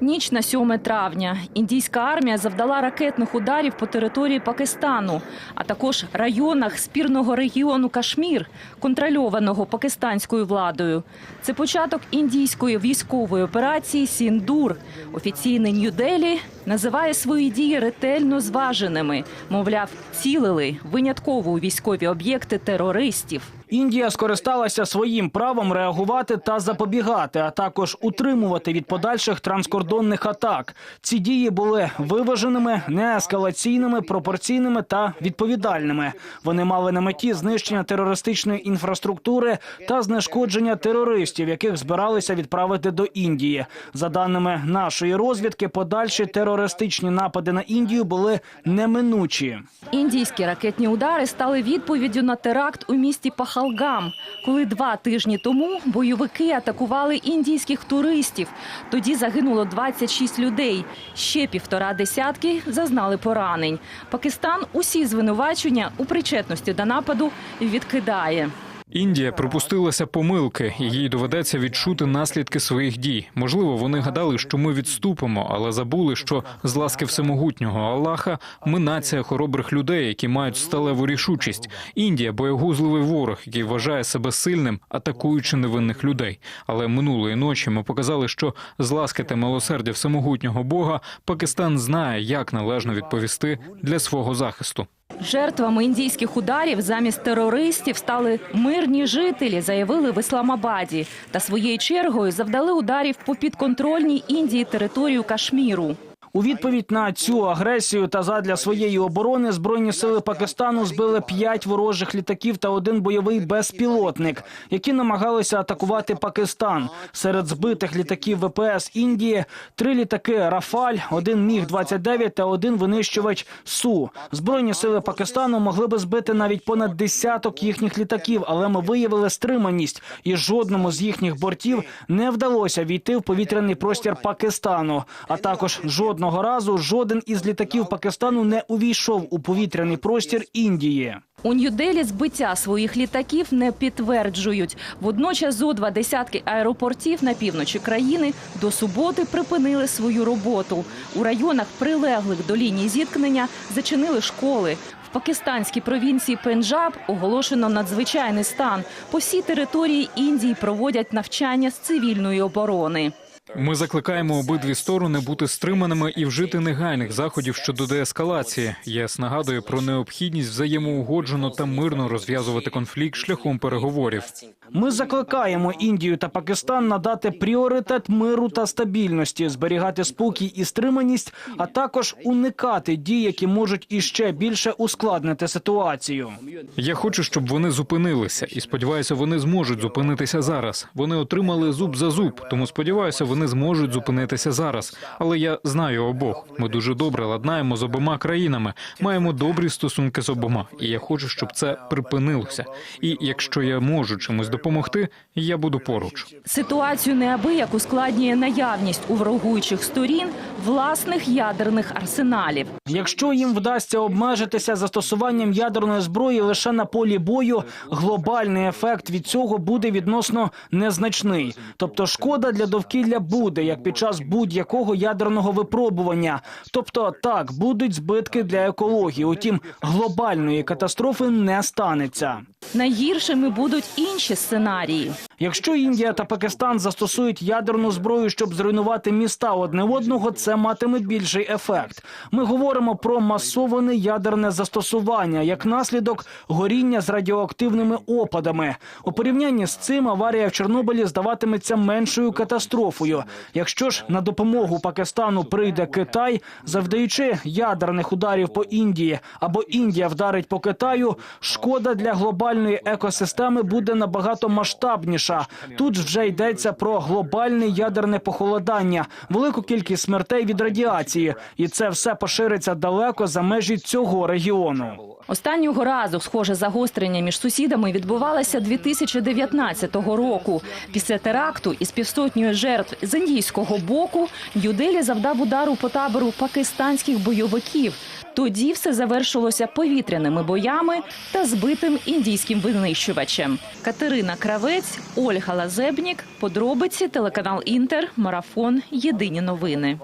Ніч на 7 травня. Індійська армія завдала ракетних ударів по території Пакистану, а також районах спірного регіону Кашмір, контрольованого пакистанською владою. Це початок індійської військової операції Сіндур. Офіційний Нью-Делі називає свої дії ретельно зваженими. Мовляв, цілили винятково у військові об'єкти терористів. Індія скористалася своїм правом реагувати та запобігати, а також утримувати від подальших транскордонних атак. Ці дії були виваженими, неескалаційними, пропорційними та відповідальними. Вони мали на меті знищення терористичної інфраструктури та знешкодження терористів, яких збиралися відправити до Індії. За даними нашої розвідки, подальші терористичні напади на Індію були неминучі. Індійські ракетні удари стали відповіддю на теракт у місті Пахалгам, коли два тижні тому бойовики атакували індійських туристів. Тоді загинуло 26 людей. Ще півтора десятки зазнали поранень. Пакистан усі звинувачення у причетності до нападу відкидає. Індія припустилася помилки, і їй доведеться відчути наслідки своїх дій. Можливо, вони гадали, що ми відступимо, але забули, що з ласки всемогутнього Аллаха ми нація хоробрих людей, які мають сталеву рішучість. Індія боєгузливий ворог, який вважає себе сильним, атакуючи невинних людей. Але минулої ночі ми показали, що з ласки та милосердя всемогутнього Бога Пакистан знає, як належно відповісти для свого захисту. Жертвами індійських ударів замість терористів стали мирні жителі, заявили в Ісламабаді. Та своєю чергою завдали ударів по підконтрольній Індії територію Кашміру. У відповідь на цю агресію та задля своєї оборони збройні сили Пакистану збили п'ять ворожих літаків та один бойовий безпілотник, які намагалися атакувати Пакистан. Серед збитих літаків ВПС Індії три літаки Рафаль, один міг 29 та один винищувач Су. Збройні сили Пакистану могли би збити навіть понад десяток їхніх літаків, але ми виявили стриманість, і жодному з їхніх бортів не вдалося війти в повітряний простір Пакистану. А також жодного разу жоден із літаків Пакистану не увійшов у повітряний простір Індії. У Нью-Делі збиття своїх літаків не підтверджують. Водночас зо два десятки аеропортів на півночі країни до суботи припинили свою роботу. У районах, прилеглих до лінії зіткнення, зачинили школи. В пакистанській провінції Пенджаб оголошено надзвичайний стан. По всій території Індії проводять навчання з цивільної оборони. Ми закликаємо обидві сторони бути стриманими і вжити негайних заходів щодо деескалації. ЄС нагадує про необхідність взаємоугоджено та мирно розв'язувати конфлікт шляхом переговорів. Ми закликаємо Індію та Пакистан надати пріоритет миру та стабільності, зберігати спокій і стриманість, а також уникати дій, які можуть іще більше ускладнити ситуацію. Я хочу, щоб вони зупинилися, і сподіваюся, вони зможуть зупинитися зараз. Вони отримали зуб за зуб, тому сподіваюся, вони зможуть зупинитися зараз. Але я знаю обох. Ми дуже добре ладнаємо з обома країнами, маємо добрі стосунки з обома, і я хочу, щоб це припинилося. І якщо я можу чимось допомогти, я буду поруч. Ситуацію неабияк ускладнює наявність у ворогуючих сторін власних ядерних арсеналів. Якщо їм вдасться обмежитися застосуванням ядерної зброї лише на полі бою, глобальний ефект від цього буде відносно незначний. Тобто шкода для довкілля буде як під час будь-якого ядерного випробування. Тобто, так будуть збитки для екології. Утім, глобальної катастрофи не станеться. Найгіршими будуть інші сценарії. Якщо Індія та Пакистан застосують ядерну зброю, щоб зруйнувати міста одне одного, це матиме більший ефект. Ми говоримо про масоване ядерне застосування як наслідок горіння з радіоактивними опадами. У порівнянні з цим аварія в Чорнобилі здаватиметься меншою катастрофою. Якщо ж на допомогу Пакистану прийде Китай, завдаючи ядерних ударів по Індії, або Індія вдарить по Китаю, шкода для глобальної екосистеми буде набагато масштабніша. Тут вже йдеться про глобальне ядерне похолодання, велику кількість смертей від радіації, і це все пошириться далеко за межі цього регіону. Останнього разу схоже загострення між сусідами відбувалося 2019 року. Після теракту із півсотнею жертв з індійського боку Юделі завдав удару по табору пакистанських бойовиків. Тоді все завершилося повітряними боями та збитим індійським винищувачем. Катерина Кравець, Ольга Лазебнік, подробиці, телеканал Інтер, марафон. Єдині новини.